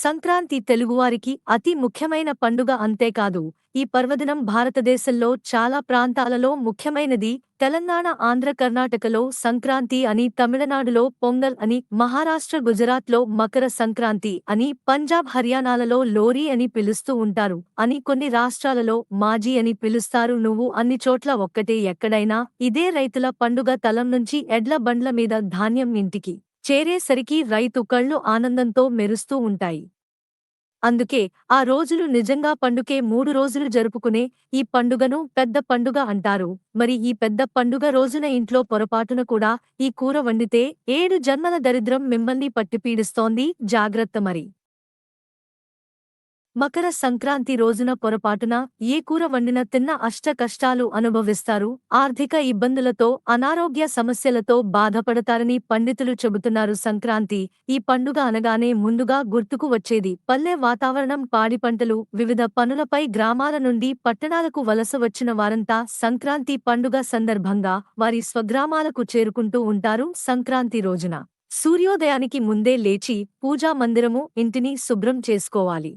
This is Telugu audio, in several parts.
సంక్రాంతి తెలుగువారికి అతి ముఖ్యమైన పండుగ అంతేకాదు. ఈ పర్వదినం భారతదేశంలో చాలా ప్రాంతాలలో ముఖ్యమైనది తెలంగాణ ఆంధ్ర కర్ణాటకలో సంక్రాంతి అని తమిళనాడులో పొంగల్ అని మహారాష్ట్ర గుజరాత్లో మకర సంక్రాంతి అని పంజాబ్ హర్యానాలలో లోరీ అని పిలుస్తూ ఉంటారు. అని కొన్ని రాష్ట్రాలలో మాజీ అని పిలుస్తారు. నువ్వు అన్ని చోట్ల ఒక్కటే ఎక్కడైనా ఇదే రైతుల పండుగ తలం నుంచి ఎడ్ల బండ్ల మీద ధాన్యం ఇంటికి చేరేసరికి రైతు కళ్ళు ఆనందంతో మెరుస్తూ ఉంటాయి. అందుకే ఆ రోజులు నిజంగా పండుగే మూడు రోజులు జరుపుకునే ఈ పండుగను పెద్ద పండుగ అంటారు. మరి ఈ పెద్ద పండుగ రోజున ఇంట్లో పొరపాటున కూడా ఈ కూర వండితే ఏడు జన్మల దరిద్రం మిమ్మల్ని పట్టిపీడిస్తోంది. జాగ్రత్త మరి. మకర సంక్రాంతి రోజున పొరపాటున ఏ కూర వండిన తిన్న అష్ట కష్టాలు అనుభవిస్తారు. ఆర్థిక ఇబ్బందులతో అనారోగ్య సమస్యలతో బాధపడతారని పండితులు చెబుతున్నారు. సంక్రాంతి ఈ పండుగ అనగానే ముందుగా గుర్తుకు వచ్చేది. పల్లె వాతావరణం పాడి పంటలు వివిధ పనులపై గ్రామాల నుండి పట్టణాలకు వలస వచ్చిన వారంతా సంక్రాంతి పండుగ సందర్భంగా వారి స్వగ్రామాలకు చేరుకుంటూ ఉంటారు. సంక్రాంతి రోజున సూర్యోదయానికి ముందే లేచి పూజా మందిరము ఇంటిని శుభ్రం చేసుకోవాలి.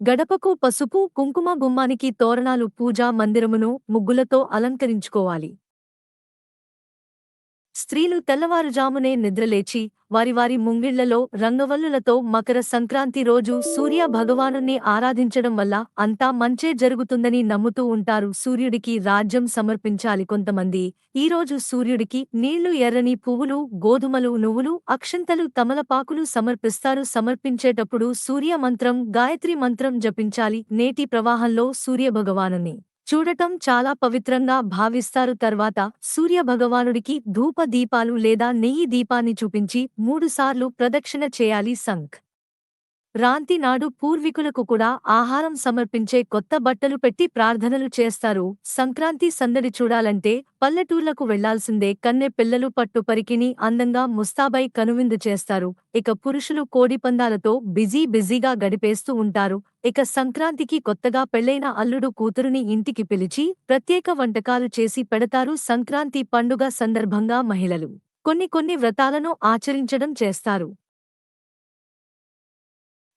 గడపకు పసుపు కుంకుమ గుమ్మానికి తోరణాలు పూజా మందిరమును ముగ్గులతో అలంకరించుకోవాలి. స్త్రీలు తెల్లవారుజామునే నిద్రలేచి వారి వారి ముంగిళ్ళలో రంగవల్లులతో మకర సంక్రాంతి రోజు సూర్య భగవానుణ్ణి ఆరాధించడం వల్ల అంతా మంచే జరుగుతుందని నమ్ముతూ ఉంటారు. సూర్యుడికి రాజ్యం సమర్పించాలి కొంతమంది. ఈ రోజు సూర్యుడికి నీళ్ళు ఎర్రని పువ్వులు గోధుమలు నువ్వులు అక్షంతలు తమలపాకులు సమర్పిస్తారు. సమర్పించేటప్పుడు సూర్య మంత్రం గాయత్రి మంత్రం జపించాలి. నేటి ప్రవాహంలో సూర్యభగవానుని చూడటం చాలా పవిత్రంగా భావిస్తారు. తర్వాత సూర్యభగవానుడికి ధూప దీపాలు లేదా నెయ్యి దీపాన్ని చూపించి మూడుసార్లు ప్రదక్షిణ చేయాలి సంక్ రాంతి నాడు పూర్వీకులకు కూడా ఆహారం సమర్పించే కొత్త బట్టలు పెట్టి ప్రార్థనలు చేస్తారు. సంక్రాంతి సందడి చూడాలంటే పల్లెటూర్లకు వెళ్ళాల్సిందే కన్నె పిల్లలు పట్టు పరికిని అందంగా ముస్తాబై కనువిందు చేస్తారు. ఇక పురుషులు కోడిపందాలతో బిజీ బిజీగా గడిపేస్తూ ఉంటారు. ఇక సంక్రాంతికి కొత్తగా పెళ్ళైన అల్లుడు కూతురుని ఇంటికి పిలిచి ప్రత్యేక వంటకాలు చేసి పెడతారు సంక్రాంతి పండుగ సందర్భంగా మహిళలు. కొన్ని కొన్ని వ్రతాలను ఆచరించడం చేస్తారు.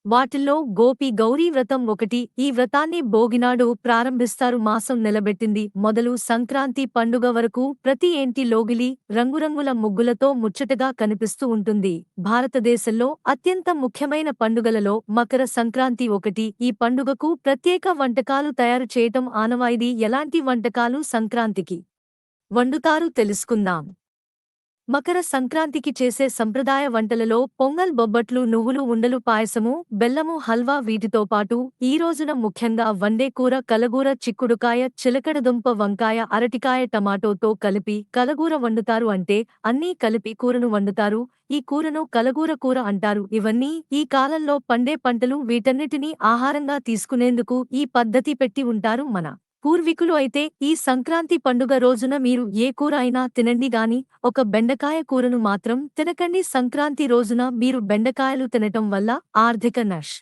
వాటిల్లో గోపి గౌరీ వ్రతం ఒకటి. ఈ వ్రతాన్ని భోగినాడు ప్రారంభిస్తారు. మాసం నిలబెట్టింది. మొదలు సంక్రాంతి పండుగ వరకు ప్రతి ఏంటి లోగిలి రంగురంగుల ముగ్గులతో ముచ్చటగా కనిపిస్తూ ఉంటుంది. భారతదేశంలో అత్యంత ముఖ్యమైన పండుగలలో మకర సంక్రాంతి ఒకటి. ఈ పండుగకు ప్రత్యేక వంటకాలు తయారు చేయటం ఆనవాయిది ఎలాంటి వంటకాలు సంక్రాంతికి వండుతారు తెలుసుకుందాం. మకర సంక్రాంతికి చేసే సంప్రదాయ వంటలలో పొంగల్ బొబ్బట్లు నువ్వులు ఉండలు పాయసము బెల్లము హల్వా వీటితో పాటు ఈ రోజున ముఖ్యంగా వండే కూర కలగూర చిక్కుడుకాయ చిలకడదుంప వంకాయ అరటికాయ టమాటోతో కలిపి కలగూర వండుతారు అంటే అన్నీ కలిపి కూరను వండుతారు. ఈ కూరను కలగూర కూర అంటారు. ఇవన్నీ ఈ కాలంలో పండే పంటలు వీటన్నిటినీ ఆహారంగా తీసుకునేందుకు ఈ పద్ధతి పెట్టి ఉంటారు మన పూర్వీకులు అయితే ఈ సంక్రాంతి పండుగ రోజున మీరు ఏ కూర అయినా తినండి గాని ఒక బెండకాయ కూరను మాత్రం తినకండి. సంక్రాంతి రోజున మీరు బెండకాయలు తినటం వల్ల ఆర్థిక నష్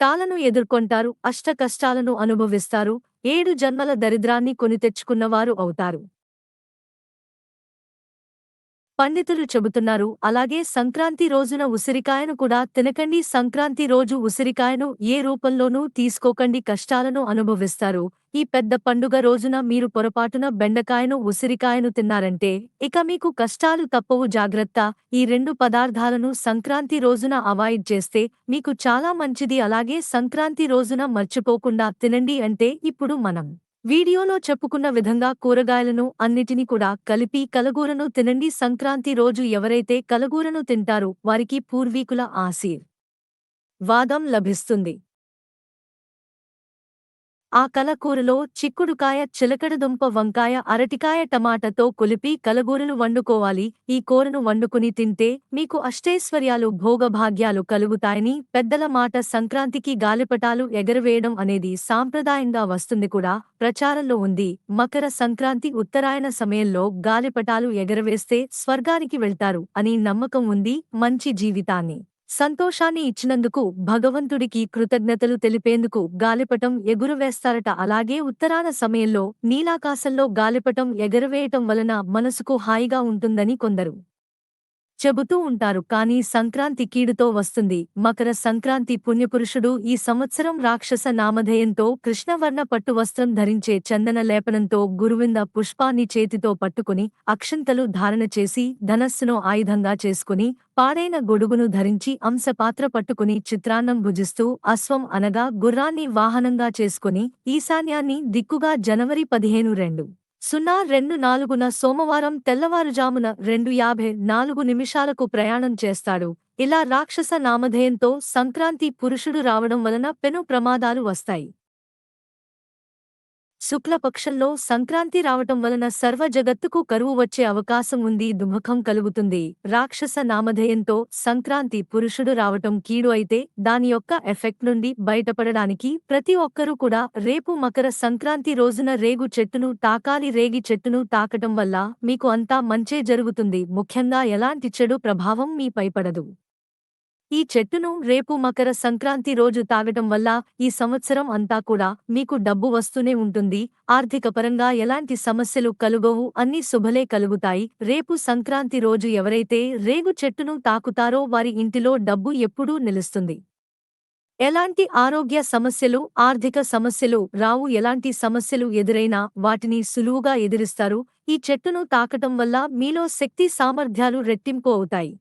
టాలను ఎదుర్కొంటారు అష్ట కష్టాలను అనుభవిస్తారు ఏడు జన్మల దరిద్రాన్ని కొని తెచ్చుకున్నవారు అవుతారు. పండితులు చెబుతున్నారు అలాగే సంక్రాంతి రోజున ఉసిరికాయను కూడా తినకండి. సంక్రాంతి రోజు ఉసిరికాయను ఏ రూపంలోనూ తీసుకోకండి కష్టాలను అనుభవిస్తారు. ఈ పెద్ద పండుగ రోజున మీరు పొరపాటున బెండకాయను ఉసిరికాయను తిన్నారంటే ఇక మీకు కష్టాలు తప్పవు. జాగ్రత్త. ఈ రెండు పదార్థాలను సంక్రాంతి రోజున అవాయిడ్ చేస్తే మీకు చాలా మంచిది. అలాగే సంక్రాంతి రోజున మర్చిపోకుండా తినండి అంటే ఇప్పుడు మనం వీడియోలో చెప్పుకున్న విధంగా కూరగాయలను అన్నిటినీ కూడా కలిపి కలగూరను తినండి. సంక్రాంతి రోజు ఎవరైతే కలగూరను తింటారో వారికి పూర్వీకుల ఆశీర్ వాదం లభిస్తుంది. ఆ కలకూరలో చిక్కుడుకాయ చిలకడదుంప వంకాయ అరటికాయ టమాటాతో కొలిపి కలగూరలు వండుకోవాలి. ఈ కూరను వండుకుని తింటే మీకు అష్టైశ్వర్యాలు భోగభాగ్యాలు కలుగుతాయని పెద్దల మాట సంక్రాంతికి గాలిపటాలు ఎగరవేయడం అనేది సాంప్రదాయంగా వస్తుంది కూడా. ప్రచారంలో ఉంది. మకర సంక్రాంతి ఉత్తరాయణ సమయంలో గాలిపటాలు ఎగరవేస్తే స్వర్గానికి వెళ్తారు అని నమ్మకం ఉంది. మంచి జీవితాన్ని. సంతోషాన్ని ఇచ్చినందుకు భగవంతుడికి కృతజ్ఞతలు తెలిపేందుకు గాలిపటం ఎగురవేస్తారట. అలాగే ఉత్తరాన సమయంలో నీలాకాశంలో గాలిపటం ఎగరవేయటం వలన మనసుకు హాయిగా ఉంటుందని కొందరు. చెబుతూ ఉంటారు కానీ సంక్రాంతి కీడుతో వస్తుంది. మకర సంక్రాంతి పుణ్యపురుషుడు ఈ సంవత్సరం రాక్షస నామధేయంతో కృష్ణవర్ణ పట్టు వస్త్రం ధరించే చందన లేపనంతో గురువింద పుష్పాన్ని చేతితో పట్టుకుని అక్షంతలు ధారణ చేసి ధనస్సును ఆయుధంగా చేసుకుని పాడైన గొడుగును ధరించి అంశపాత్ర పట్టుకుని చిత్రాన్నం భుజిస్తూ అశ్వం అనగా గుర్రాన్ని వాహనంగా చేసుకుని ఈశాన్యాన్ని దిక్కుగా జనవరి పదిహేను రెండు. సున్నా రెండు నాలుగున సోమవారం తెల్లవారుజామున రెండు యాభై నాలుగు నిమిషాలకు ప్రయాణం చేస్తాడు. ఇలా రాక్షస నామధేయంతో సంక్రాంతి పురుషుడు రావడం వలన పెను ప్రమాదాలు వస్తాయి. శుక్లపక్షంలో సంక్రాంతి రావటం వలన సర్వ జగత్తుకు కరువు వచ్చే అవకాశం ఉంది దుముఖం కలుగుతుంది. రాక్షస నామధేయంతో సంక్రాంతి పురుషుడు రావటం కీడు అయితే దాని యొక్క ఎఫెక్ట్ నుండి బయటపడడానికి ప్రతి ఒక్కరూ కూడా రేపు మకర సంక్రాంతి రోజున రేగు చెట్టును తాకాలి రేగి చెట్టును తాకటం వల్ల మీకు అంతా మంచే జరుగుతుంది. ముఖ్యంగా ఎలాంటి చెడు ప్రభావం మీపై పడదు. ఈ చెట్టును రేపు మకర సంక్రాంతి రోజు తాగటం వల్ల ఈ సంవత్సరం అంతా కూడా మీకు డబ్బు వస్తూనే ఉంటుంది. ఆర్థికపరంగా ఎలాంటి సమస్యలు కలుగవు అన్ని శుభలే కలుగుతాయి. రేపు సంక్రాంతి రోజు ఎవరైతే రేగు చెట్టును తాకుతారో వారి ఇంటిలో డబ్బు ఎప్పుడూ నిలుస్తుంది. ఎలాంటి ఆరోగ్య సమస్యలు ఆర్థిక సమస్యలు రావు ఎలాంటి సమస్యలు ఎదురైనా వాటిని సులువుగా ఎదిరిస్తారు. ఈ చెట్టును తాకటం వల్ల మీలో శక్తి సామర్థ్యాలు రెట్టింపు అవుతాయి.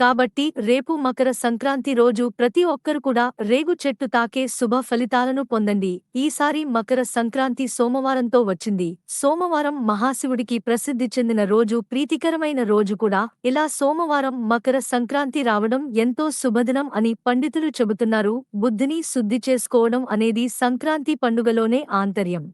కాబట్టి రేపు మకర సంక్రాంతి రోజు ప్రతి ఒక్కరు కూడా రేగు చెట్టు తాకే శుభ ఫలితాలను పొందండి. ఈసారి మకర సంక్రాంతి సోమవారంతో వచ్చింది. సోమవారం మహాశివుడికి ప్రసిద్ధి చెందిన రోజు ప్రీతికరమైన రోజు కూడా. ఇలా సోమవారం మకర సంక్రాంతి రావడం ఎంతో శుభదినం అని పండితులు చెబుతున్నారు. బుద్ధిని శుద్ధి చేసుకోవడం అనేది సంక్రాంతి పండుగలోనే ఆంతర్యం.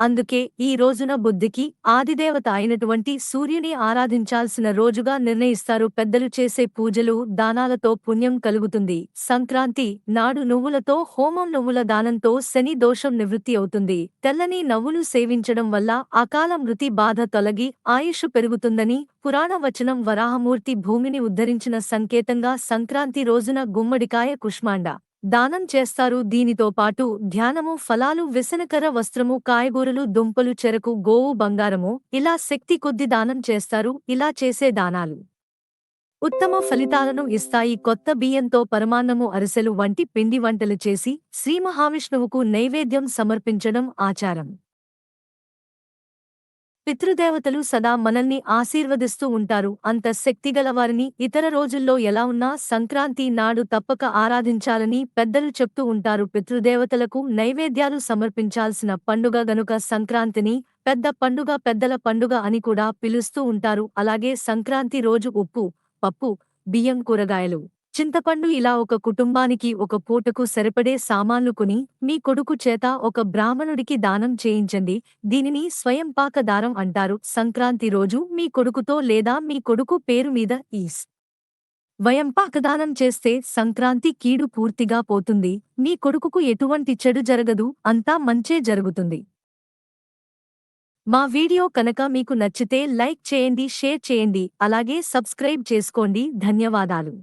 అందుకే ఈ రోజున బుద్ధికి ఆదిదేవత అయినటువంటి సూర్యుని ఆరాధించాల్సిన రోజుగా నిర్ణయిస్తారు. పెద్దలు చేసే పూజలు దానాలతో పుణ్యం కలుగుతుంది. సంక్రాంతి నాడు నువ్వులతో హోమం నువ్వుల దానంతో శని దోషం నివృత్తి అవుతుంది. తెల్లని నవ్వులు సేవించడం వల్ల అకాల మృతి బాధ తొలగి ఆయుష్ పెరుగుతుందని పురాణ వచనం వరాహమూర్తి భూమిని ఉద్ధరించిన సంకేతంగా సంక్రాంతి రోజున గుమ్మడికాయ కుష్మాండ దానం చేస్తారు. దీనితో పాటు ధ్యానము ఫలాలు విసనకర వస్త్రము కాయగూరలు దుంపలు చెరకు గోవు బంగారము ఇలా శక్తి కొద్ది దానం చేస్తారు. ఇలా చేసే దానాలు ఉత్తమ ఫలితాలను ఇస్తాయి. కొత్త బియ్యంతో పరమాన్నము అరిసెలు వంటి పిండి వంటలు చేసి శ్రీ మహావిష్ణువుకు నైవేద్యం సమర్పించడం ఆచారం. పితృదేవతలు సదా మనల్ని ఆశీర్వదిస్తూ ఉంటారు. అంత శక్తిగలవారిని ఇతర రోజుల్లో ఎలా ఉన్నా సంక్రాంతి నాడు తప్పక ఆరాధించాలని పెద్దలు చెప్తూ ఉంటారు. పితృదేవతలకు నైవేద్యాలు సమర్పించాల్సిన పండుగ గనుక సంక్రాంతిని పెద్ద పండుగ పెద్దల పండుగ అని కూడా పిలుస్తూ ఉంటారు. అలాగే సంక్రాంతి రోజు ఉప్పు పప్పు బియ్యం కూరగాయలు. చింతపండు ఇలా ఒక కుటుంబానికి ఒక పూటకు సరిపడే సామాన్లు కొని మీ కొడుకు చేత ఒక బ్రాహ్మణుడికి దానం చేయించండి. దీనిని స్వయంపాక దారం అంటారు. సంక్రాంతి రోజు మీ కొడుకుతో లేదా మీ కొడుకు పేరు మీద ఈస్. వయంపాకదానం చేస్తే సంక్రాంతి కీడు పూర్తిగా పోతుంది. మీ కొడుకుకు ఎటువంటి చెడు జరగదు. అంతా మంచే జరుగుతుంది. మా వీడియో కనుక మీకు నచ్చితే లైక్ చేయండి షేర్ చేయండి. అలాగే సబ్స్క్రైబ్ చేసుకోండి. ధన్యవాదాలు.